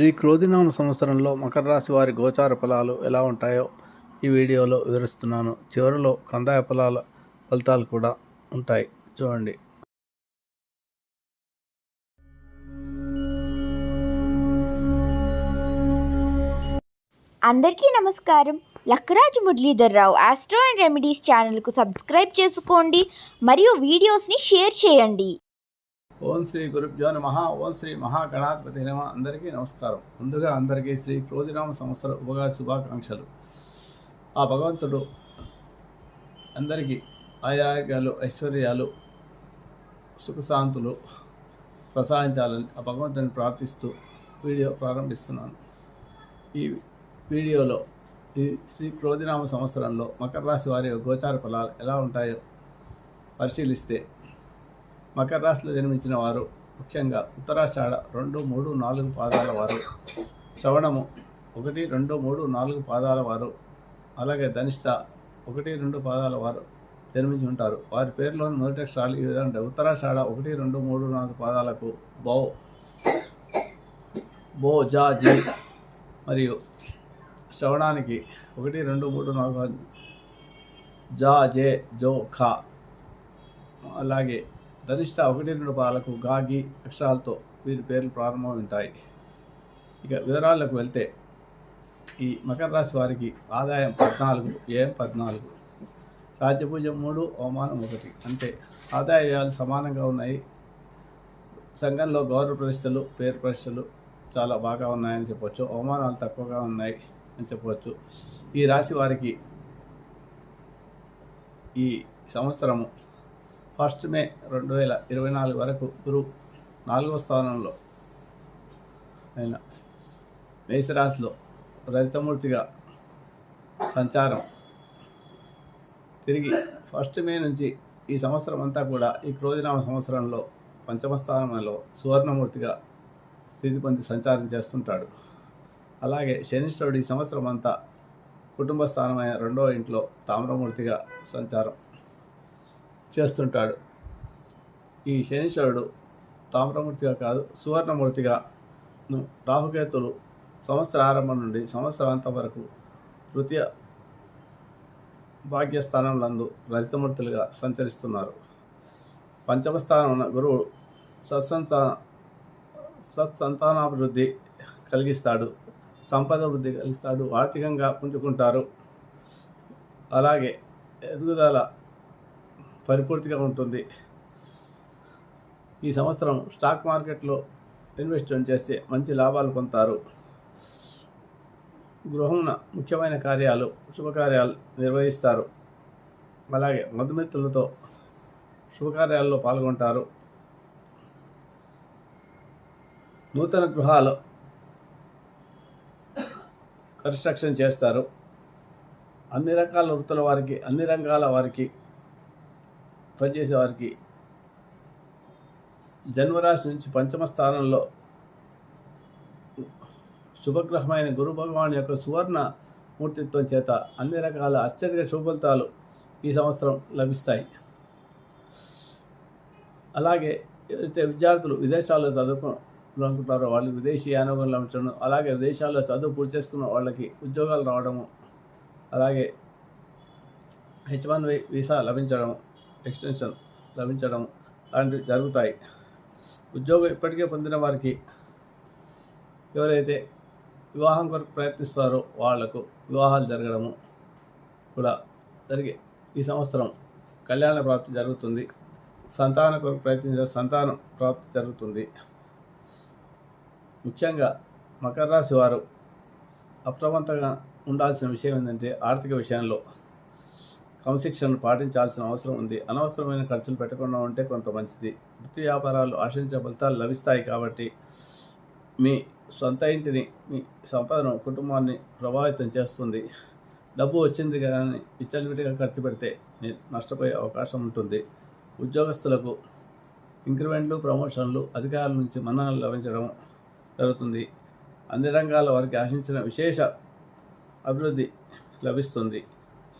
శ్రీ క్రోధినామ సంవత్సరంలో మకర రాశి వారి గోచార ఫలాలు ఎలా ఉంటాయో ఈ వీడియోలో వివరిస్తున్నాను. చివరిలో కందాయ ఫలాల ఫలితాలు కూడా ఉంటాయి. చూడండి. అందరికీ నమస్కారం. Lakkaraju Muralidhar Rao astro and remedies ఛానల్కు సబ్స్క్రైబ్ చేసుకోండి. మరియు వీడియోస్ని షేర్ చేయండి. ఓం శ్రీ గురుభ్యో నమ. ఓం శ్రీ మహాగణాధిపతి నమ. అందరికీ నమస్కారం. ముందుగా అందరికీ శ్రీ క్రోధినామ సంవత్సర ఉపగాది శుభాకాంక్షలు. ఆ భగవంతుడు అందరికీ ఆరోగ్యాలు ఐశ్వర్యాలు సుఖశాంతులు ప్రసాదించాలని ఆ భగవంతుని ప్రార్థిస్తూ వీడియో ప్రారంభిస్తున్నాను. ఈ వీడియోలో ఈ శ్రీ క్రోధినామ సంవత్సరంలో మకర రాశి వారి గోచార ఫలాలు ఎలా ఉంటాయో పరిశీలిస్తే మకర రాశిలో జన్మించిన వారు ముఖ్యంగా ఉత్తరాషాఢ రెండు మూడు నాలుగు పాదాల వారు. శ్రవణము ఒకటి రెండు మూడు నాలుగు పాదాల వారు. అలాగే ధనిష్ట ఒకటి రెండు పాదాల వారు జన్మించి ఉంటారు. వారి పేరులోని మొదటి అక్షరాలు ఈ విధంగా ఉంటాయి. ఉత్తరాషాఢ ఒకటి రెండు మూడు నాలుగు పాదాలకు బౌ బో జా జీ మరియు శ్రవణానికి ఒకటి రెండు మూడు నాలుగు జా జే జో ఖా. అలాగే ధనిష్ట ఒకటి రెండు పాలకు గాగి అక్షరాలతో వీరి పేర్లు ప్రారంభం ఇక వివరాలకు వెళ్తే ఈ మకర రాశి వారికి ఆదాయం పద్నాలుగు ఏం పద్నాలుగు. రాజ్యపూజం మూడు అవమానం ఒకటి. అంటే ఆదాయ వ్యయాలు సమానంగా ఉన్నాయి. సంఘంలో గౌరవ ప్రతిష్టలు పేరు ప్రతిష్టలు చాలా బాగా ఉన్నాయని చెప్పవచ్చు అవమానాలు తక్కువగా ఉన్నాయి అని చెప్పవచ్చు ఈ రాశి వారికి ఈ సంవత్సరము ఫస్ట్ మే రెండు వేల ఇరవై నాలుగు వరకు గురువు నాలుగవ స్థానంలో ఆయన మేషరాశిలో రజితమూర్తిగా సంచారం. తిరిగి ఫస్ట్ మే నుంచి ఈ సంవత్సరం అంతా కూడా ఈ క్రోజనామ సంవత్సరంలో పంచమ స్థానంలో సువర్ణమూర్తిగా స్థితి పొంది సంచారం చేస్తుంటాడు. అలాగే శనిశ్వరుడు ఈ సంవత్సరం అంతా కుటుంబ స్థానమైన రెండవ ఇంట్లో తామ్రమూర్తిగా సంచారం. చేస్తుంటాడు. ఈ శనీశ్వరుడు తామ్రమూర్తిగా కాదు సువర్ణమూర్తిగా రాహుకేతులు సంవత్సర ఆరంభం నుండి సంవత్సరాంతం వరకు తృతీయ భాగ్యస్థానంలందు రజితమూర్తులుగా సంచరిస్తున్నారు. పంచమ స్థానం ఉన్న గురువు సత్సంతాన సత్సంతానాభివృద్ధి కలిగిస్తాడు. సంపద వృద్ధి కలిగిస్తాడు. ఆర్థికంగా పుంజుకుంటారు. అలాగే ఎదుగుదల పరిపూర్తిగా ఉంటుంది. ఈ సంవత్సరం స్టాక్ మార్కెట్లో ఇన్వెస్ట్మెంట్ చేస్తే మంచి లాభాలు పొందుతారు. గృహంన ముఖ్యమైన కార్యాలు శుభకార్యాలు నిర్వహిస్తారు. అలాగే మధుమిత్రులతో శుభకార్యాల్లో పాల్గొంటారు. నూతన గృహాలు కన్స్ట్రక్షన్ చేస్తారు. అన్ని రకాల వృత్తుల వారికి అన్ని రంగాల వారికి పనిచేసే వారికి జన్మరాశి నుంచి పంచమ స్థానంలో శుభగ్రహమైన గురు భగవాన్ యొక్క సువర్ణ మూర్తిత్వం చేత అన్ని రకాల అత్యధిక శుభలితాలు ఈ సంవత్సరం లభిస్తాయి. అలాగే ఏదైతే విద్యార్థులు విదేశాల్లో చదువుకోవాలనుకుంటారో వాళ్ళు విదేశీ అనుభవం లభించడం అలాగే విదేశాల్లో చదువు పూర్తి చేసుకున్న వాళ్ళకి ఉద్యోగాలు రావడము అలాగే హెచ్ వన్ వీసా లభించడం ఎక్స్టెన్షన్ లభించడం లాంటివి జరుగుతాయి. ఉద్యోగం ఇప్పటికే పొందిన వారికి ఎవరైతే వివాహం కొరకు ప్రయత్నిస్తారో వాళ్ళకు వివాహాలు జరగడము కూడా జరిగే ఈ సంవత్సరం కళ్యాణ ప్రాప్తి జరుగుతుంది. సంతాన కొరకు ప్రయత్నించే సంతానం ప్రాప్తి జరుగుతుంది. ముఖ్యంగా మకర రాశి వారు అప్రమత్తంగా ఉండాల్సిన విషయం ఏంటంటే ఆర్థిక విషయంలో క్రమశిక్షణను పాటించాల్సిన అవసరం ఉంది. అనవసరమైన ఖర్చులు పెట్టకుండా ఉంటే కొంత మంచిది. వృత్తి వ్యాపారాలు ఆశించే ఫలితాలు లభిస్తాయి కాబట్టి మీ సొంత ఇంటిని మీ సంపదను కుటుంబాన్ని ప్రభావితం చేస్తుంది. డబ్బు వచ్చింది కానీ విచ్చలవిడిగా ఖర్చు పెడితే నష్టపోయే అవకాశం ఉంటుంది. ఉద్యోగస్తులకు ఇంక్రిమెంట్లు ప్రమోషన్లు అధికారుల నుంచి మన్ననలు లభించడం జరుగుతుంది. అన్ని రంగాల వారికి ఆశించిన విశేష అభివృద్ధి లభిస్తుంది.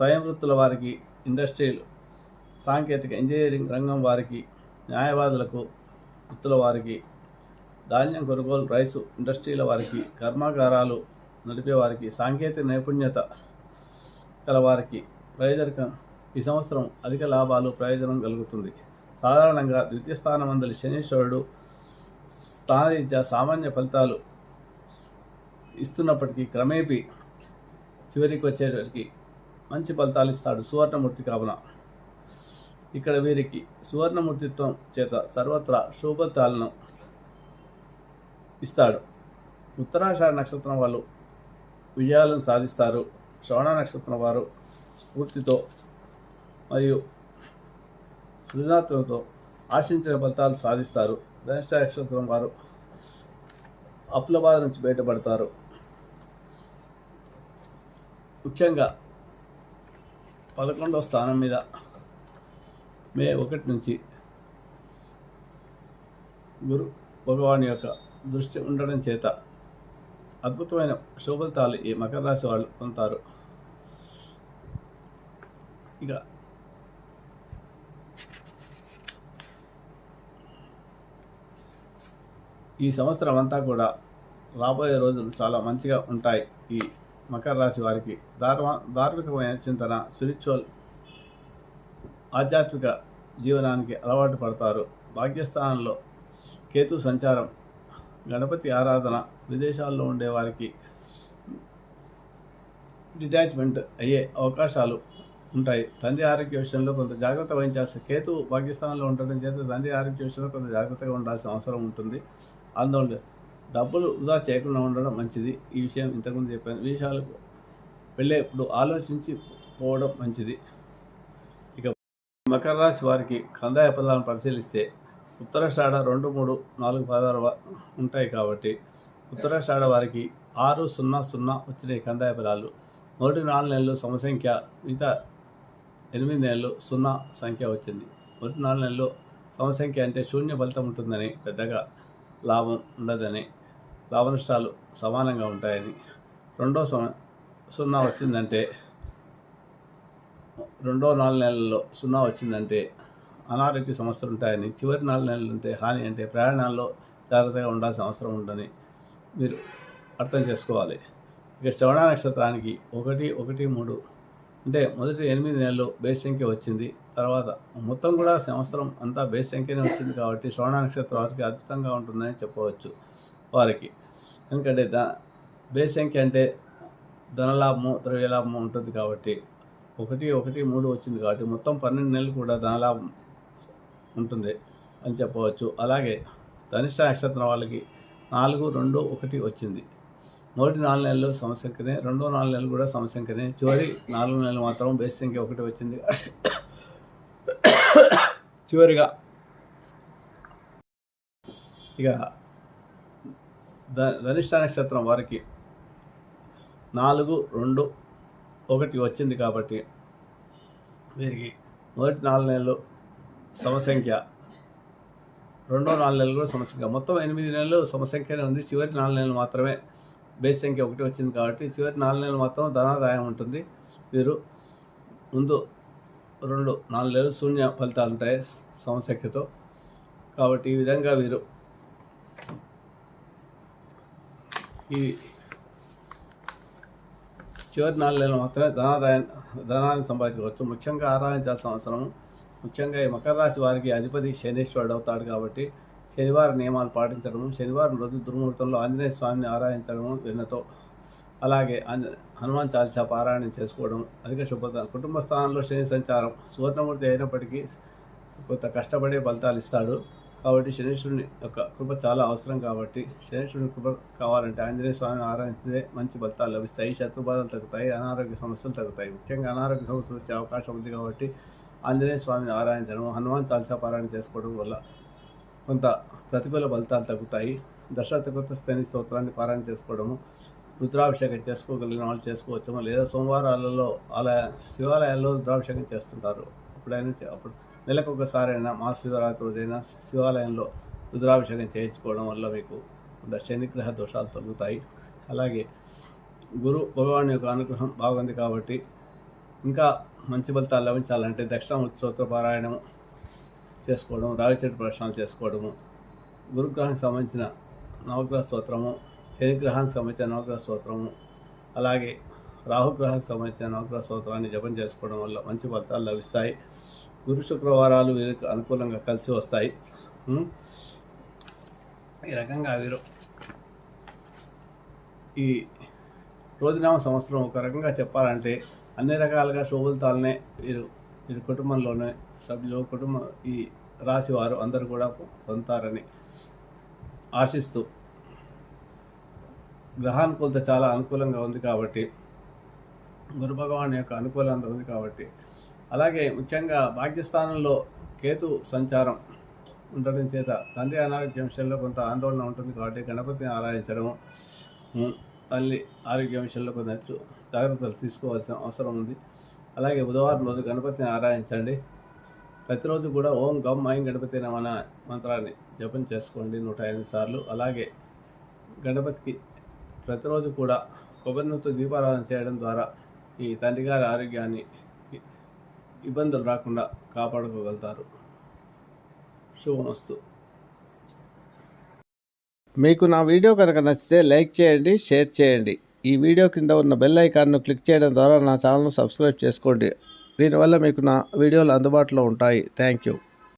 స్వయం వృత్తుల వారికి ఇండస్ట్రీలు సాంకేతిక ఇంజనీరింగ్ రంగం వారికి న్యాయవాదులకు వృత్తుల వారికి ధాన్యం కొనుగోలు రైసు ఇండస్ట్రీల వారికి కర్మాగారాలు నడిపే వారికి సాంకేతిక నైపుణ్యత గల వారికి ప్రయోజనకం ఈ సంవత్సరం అధిక లాభాలు ప్రయోజనం కలుగుతుంది. సాధారణంగా ద్వితీయ స్థానమందలి శనీశ్వరుడు స్థానరీత్యా సామాన్య ఫలితాలు ఇస్తున్నప్పటికీ క్రమేపీ చివరికి వచ్చేటరికి మంచి ఫలితాలు ఇస్తాడు. సువర్ణమూర్తి కావున. ఇక్కడ వీరికి సువర్ణమూర్తిత్వం చేత సర్వత్రా శుభతాలను ఇస్తాడు. ఉత్తరాషాఢ నక్షత్రం వాళ్ళు విజయాలను సాధిస్తారు. శ్రవణ నక్షత్రం వారు స్ఫూర్తితో మరియు సృజనాత్మకతో ఆశించిన ఫలితాలు సాధిస్తారు. ధనుష నక్షత్రం వారు అప్పుల బాధ నుంచి బయటపడతారు. ముఖ్యంగా పదకొండవ స్థానం మీద మే ఒకటి నుంచి గురు భగవాన్ యొక్క దృష్టి ఉండడం చేత అద్భుతమైన శుభలితాలు ఈ మకర రాశి వాళ్ళు పొందుతారు. ఇక ఈ సంవత్సరం అంతా కూడా రాబోయే రోజులు చాలా మంచిగా ఉంటాయి. ఈ మకర రాశి వారికి ధార్మ ధార్మికమైన చింతన స్పిరిచువల్ ఆధ్యాత్మిక జీవనానికి అలవాటు పడతారు. భాగ్యస్థానంలో కేతు సంచారం గణపతి ఆరాధన విదేశాల్లో ఉండే వారికి డిటాచ్మెంట్ అయ్యే అవకాశాలు ఉంటాయి. తండ్రి ఆరోగ్య విషయంలో కొంత జాగ్రత్త వహించాల్సి కేతు పాకిస్తాన్లో ఉండటం చేత తండ్రి ఆరోగ్య విషయంలో కొంత జాగ్రత్తగా ఉండాల్సిన అవసరం ఉంటుంది. అందువల్ల డబ్బులు వృధా చేయకుండా ఉండడం మంచిది. ఈ విషయం ఇంతకుముందు చెప్పాను. ఈ విషయాలకు వెళ్ళేప్పుడు ఆలోచించి పోవడం మంచిది. ఇక మకర రాశి వారికి కందాయ పదాలను పరిశీలిస్తే ఉత్తరాషాఢ రెండు మూడు నాలుగు పదాలు ఉంటాయి కాబట్టి ఉత్తరాషాఢ వారికి ఆరు సున్నా సున్నా వచ్చిన కందాయ పదాలు మొదటి నాలుగు నెలలు సమసంఖ్య మిగతా ఎనిమిది నెలలు సున్నా సంఖ్య వచ్చింది. మొదటి నాలుగు నెలలు సమసంఖ్య అంటే శూన్య ఫలితం ఉంటుందని పెద్దగా లాభం ఉండదని లాభ నష్టాలు సమానంగా ఉంటాయని. రెండో సమ సున్నా వచ్చిందంటే రెండో నాలుగు నెలల్లో సున్నా వచ్చిందంటే అనారోగ్య సమస్యలు ఉంటాయని చివరి నాలుగు నెలలు ఉంటే హాని అంటే ప్రయాణాల్లో జాగ్రత్తగా ఉండాల్సిన అవసరం ఉందని మీరు అర్థం చేసుకోవాలి. ఇక శ్రవణ నక్షత్రానికి ఒకటి ఒకటి మూడు అంటే మొదటి ఎనిమిది నెలలు బేస్ సంఖ్య వచ్చింది. తర్వాత మొత్తం కూడా సంవత్సరం అంతా బేస్ సంఖ్యనే వచ్చింది కాబట్టి శ్రవణ నక్షత్రం వారికి అద్భుతంగా ఉంటుందని చెప్పవచ్చు. వారికి. ఎందుకంటే బేస్ సంఖ్య అంటే ధనలాభము ద్రవ్యలాభము ఉంటుంది కాబట్టి ఒకటి ఒకటి మూడు వచ్చింది కాబట్టి మొత్తం పన్నెండు నెలలు కూడా ధనలాభం ఉంటుంది అని చెప్పవచ్చు. అలాగే ధనిష్ట నక్షత్రం వాళ్ళకి నాలుగు రెండు ఒకటి వచ్చింది. మొదటి నాలుగు నెలలు సమసంఖ్యనే రెండో నాలుగు నెలలు కూడా సమసంఖ్యనే చివరి నాలుగు నెలలు మాత్రం బేస్ సంఖ్య ఒకటి వచ్చింది చివరిగా ఇక ధ ధనిష్ట నక్షత్రం వారికి నాలుగు రెండు ఒకటి వచ్చింది కాబట్టి వీరికి మొదటి నాలుగు నెలలు సమసంఖ్య. రెండో నాలుగు నెలలు కూడా సమసంఖ్య. మొత్తం ఎనిమిది నెలలు సమసంఖ్యనే ఉంది. చివరి నాలుగు నెలలు మాత్రమే బేస్ సంఖ్య ఒకటి వచ్చింది కాబట్టి చివరి నాలుగు నెలలు మాత్రం ధనాదాయం ఉంటుంది. వీరు ముందు రెండు నాలుగు నెలలు శూన్య ఫలితాలు ఉంటాయి సమసంఖ్యతో. కాబట్టి ఈ విధంగా వీరు ఈ చివరి నాలుగు నెలలు మాత్రమే ధనాదాయం ధనాన్ని సంపాదించవచ్చు ముఖ్యంగా ఆరాధించాల్సిన అవసరం. ముఖ్యంగా ఈ మకర రాశి వారికి అధిపతి శనీశ్వరుడు అవుతాడు కాబట్టి శనివారం నియమాలు పాటించడము శనివారం రోజు దుర్ముహూర్తంలో ఆంజనేయ స్వామిని ఆరాధించడము విన్నతో. అలాగే హనుమాన్ చాలీసా పారాయణం చేసుకోవడం అధిక శుభ్రత కుటుంబ స్థానంలో శని సంచారం సువర్ణమూర్తి అయినప్పటికీ కొంత కష్టపడే ఫలితాలు ఇస్తాడు. కాబట్టి శనీశ్వరుని యొక్క కృప చాలా అవసరం కాబట్టి శనీశ్వరుని కృప కావాలంటే ఆంజనేయ స్వామిని ఆరాధిస్తే మంచి ఫలితాలు లభిస్తాయి. శత్రుబాధలు తగ్గుతాయి అనారోగ్య సమస్యలు తగ్గుతాయి. ముఖ్యంగా అనారోగ్య సమస్యలు వచ్చే అవకాశం ఉంది కాబట్టి ఆంజనేయ స్వామిని ఆరాధించడం హనుమాన్ చాలీసా పారాయణ చేసుకోవడం వల్ల కొంత ప్రతికూల ఫలితాలు తగ్గుతాయి. దశరథ కొత్త స్థాని స్తోత్రాన్ని పారాయణ చేసుకోవడము రుద్రాభిషేకం చేసుకోగలిగిన వాళ్ళు చేసుకోవచ్చేమో లేదా సోమవారాలలో ఆలయ శివాలయాల్లో రుద్రాభిషేకం చేస్తుంటారు. అప్పుడైనా అప్పుడు నెలకు ఒకసారైనా మా శివరాత్రి రోజైనా శివాలయంలో రుద్రాభిషేకం చేయించుకోవడం వల్ల మీకు శనిగ్రహ దోషాలు తగ్గుతాయి అలాగే గురు భగవాన్ యొక్క అనుగ్రహం బాగుంది కాబట్టి ఇంకా మంచి ఫలితాలు లభించాలంటే దక్షిణామూర్తి స్తోత్ర పారాయణము చేసుకోవడం రావి చెట్టు ప్రశ్నలు చేసుకోవడము గురుగ్రహానికి సంబంధించిన నవగ్రహ స్తోత్రము శనిగ్రహానికి సంబంధించిన నవగ్రహ స్తోత్రము అలాగే రాహుగ్రహానికి సంబంధించిన నవగ్రహ స్తోత్రాన్ని జపం చేసుకోవడం వల్ల మంచి ఫలితాలు లభిస్తాయి. గురు శుక్రవారాలు వీరికి అనుకూలంగా కలిసి వస్తాయి. ఈ రకంగా వీరు ఈ రోజునామ సంవత్సరం ఒక రకంగా చెప్పాలంటే అన్ని రకాలుగా శోభలతాలనే వీరు వీరి కుటుంబంలోనే సభ్యులు కుటుంబం ఈ రాశి వారు అందరూ కూడా పొందుతారని ఆశిస్తూ గ్రహానుకూలత చాలా అనుకూలంగా ఉంది కాబట్టి గురు భగవాన్ యొక్క అనుకూలంగా ఉంది కాబట్టి అలాగే ముఖ్యంగా భాగ్యస్థానంలో కేతు సంచారం ఉండడం చేత తండ్రి అనారోగ్య విషయంలో కొంత ఆందోళన ఉంటుంది కాబట్టి గణపతిని ఆరాధించడము తల్లి ఆరోగ్య విషయంలో కొంత జాగ్రత్తలు తీసుకోవాల్సిన అవసరం ఉంది. అలాగే బుధవారం రోజు గణపతిని ఆరాధించండి. ప్రతిరోజు కూడా ఓం గమ్ ఐం గణపతి మన మంత్రాన్ని జపం చేసుకోండి నూట ఎనిమిది సార్లు. అలాగే గణపతికి ప్రతిరోజు కూడా కొబ్బరి నూనెతో దీపారాధన చేయడం ద్వారా ఈ తండ్రి గారి ఆరోగ్యాన్ని ఇబ్బందులు రాకుండా కాపాడుకోగలుగుతారు. శుభమస్తు. మీకు నా వీడియో కనుక నచ్చితే లైక్ చేయండి షేర్ చేయండి. ఈ వీడియో కింద ఉన్న బెల్ ఐకాన్ను క్లిక్ చేయడం ద్వారా నా ఛానల్ను సబ్స్క్రైబ్ చేసుకోండి. దీనివల్ల మీకు నా వీడియోలు అందుబాటులో ఉంటాయి. Thank you.